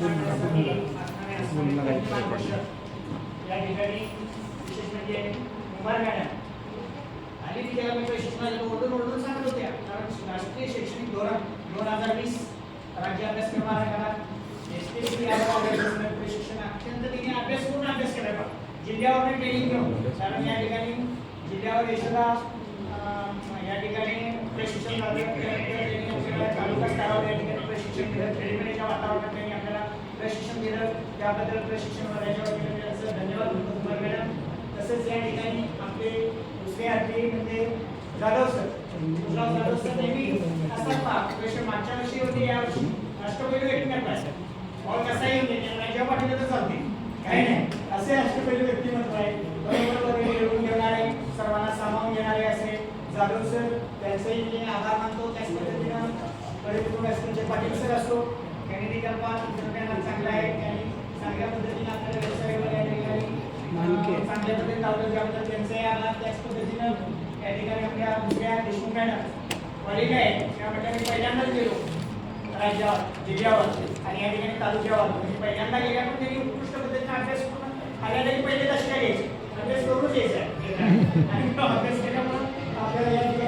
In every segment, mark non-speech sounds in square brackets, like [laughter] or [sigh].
या ठिकाणी विशेष म्हणजे कुंभार मॅडम आणि ती मी प्रशिक्षणाला ओरडून ओरडून सांगत होत्या कारण राष्ट्रीय शैक्षणिक धोरण दोन हजार वीस राज्य अभ्यासक्रम आराखड्यात एस टी सी प्रशिक्षण अत्यंत तिने अभ्यास पूर्ण अभ्यास केला बा जिल्ह्यावर ट्रेनिंग घेऊन कारण या ठिकाणी जिल्ह्यावर यशोदा या ठिकाणी प्रशिक्षण झालं त्यांनी आपल्याला तालुका स्तरावर या ठिकाणी प्रशिक्षण दिलं वातावरणात त्यांनी आपल्याला प्रशिक्षण दिलं. त्याबद्दल प्रशिक्षण त्यांचं धन्यवाद म्हणतो कुमार मॅडम. तसेच या ठिकाणी आपले दुसरे अर्थी म्हणजे जाधव सर. गुजराव जाधव सर नेहमी असतात प्रश्न मागच्या वर्षी होते या वर्षी. अष्टपैलू व्यक्तिमत्व आहे और कसा येऊन दे जेव्हा पाठवलं तर चालते. काही नाही. असे अष्टपैलू व्यक्तिमत्व आहे. बरोबर बरोबर मिळवून घेणारे सर्वांना सामावून घेणारे असे जाधव सर. त्यांचंही मी आभार मानतो. त्याच पद्धतीनं परिपूर्ण असण्याचे पाटील सर असो कॅनेडी कल्पा चांगला आहे चांगल्या पद्धतीने आपल्याला व्यवसायावर या ठिकाणी चांगल्या पद्धतीने लावलं त्याबद्दल त्यांचंही आला त्याच पद्धतीनं या ठिकाणी आपल्या दुसऱ्या देशमुख मॅडम वडील आहे त्यामध्ये मी पहिल्यांदाच गेलो राज्यावर जिल्ह्यावर आणि या ठिकाणी तालुक्यावर म्हणजे पहिल्यांदा गेल्यामुळे त्यांनी उत्कृष्ट पद्धतीने अभ्यास करून पहिले दशका घ्यायचे अभ्यास करूनच यायचा आणि अभ्यास आपल्याला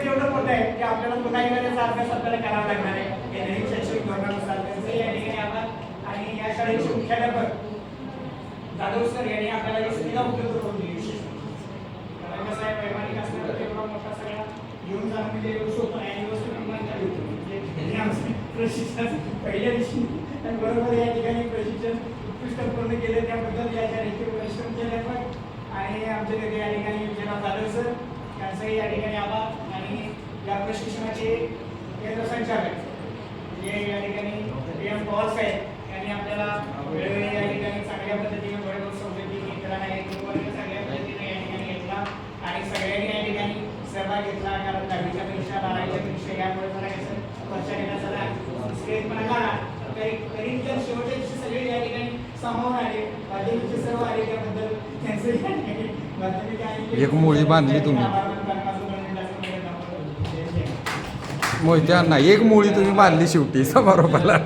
या एवढं मोठं आहे की आपल्याला पुन्हा एकदा त्याचा अभ्यास आपल्याला करावा लागणार आहे. या नवीन शैक्षणिक धोरणानुसार त्यांचं या ठिकाणी आभार आणि या शाळेचे मुख्याध्यापक जाधव सर यांनी आपल्याला ही सुविधा उपलब्ध करून दिली विशेष. आहे वैमानिक असल्यावर तेवढा मोठा सगळा घेऊन जाणं म्हणजे आणि वस्तू निर्माण झाली होती. म्हणजे आमचं प्रशिक्षण पहिल्या दिवशी. आणि बरोबर या ठिकाणी प्रशिक्षण उत्कृष्ट पूर्ण केले त्याबद्दल या शाळेचे परिश्रम केले पण आणि आमचे नेते या ठिकाणी योजना जाधव सर. त्यांचंही या ठिकाणी आभार आणि या प्रशिक्षणाचे केंद्र संचालक जे या ठिकाणी पी एम पवार साहेब यांनी आपल्याला वेळोवेळी या ठिकाणी चांगल्या पद्धतीने बरोबर सवलती मित्रांना वर्ग चांगल्या पद्धतीने या ठिकाणी घेतला आणि सगळ्यांनी या ठिकाणी सहभाग घेतला. कारण दहावीच्या परीक्षा बारावीच्या परीक्षा यामुळे मला कसं वर्षा घेण्यात स्टेटपणा झाला. तरी तरी शेवटच्या दिवशी सगळे या ठिकाणी सामावून आले. माध्यमिकचे सर्व आले त्याबद्दल त्यांचं या [laughs] एक मुळी बांधली तुम्ही. मोहित्या जय. एक मुळी तुम्ही बांधली शेवटी समारोपाला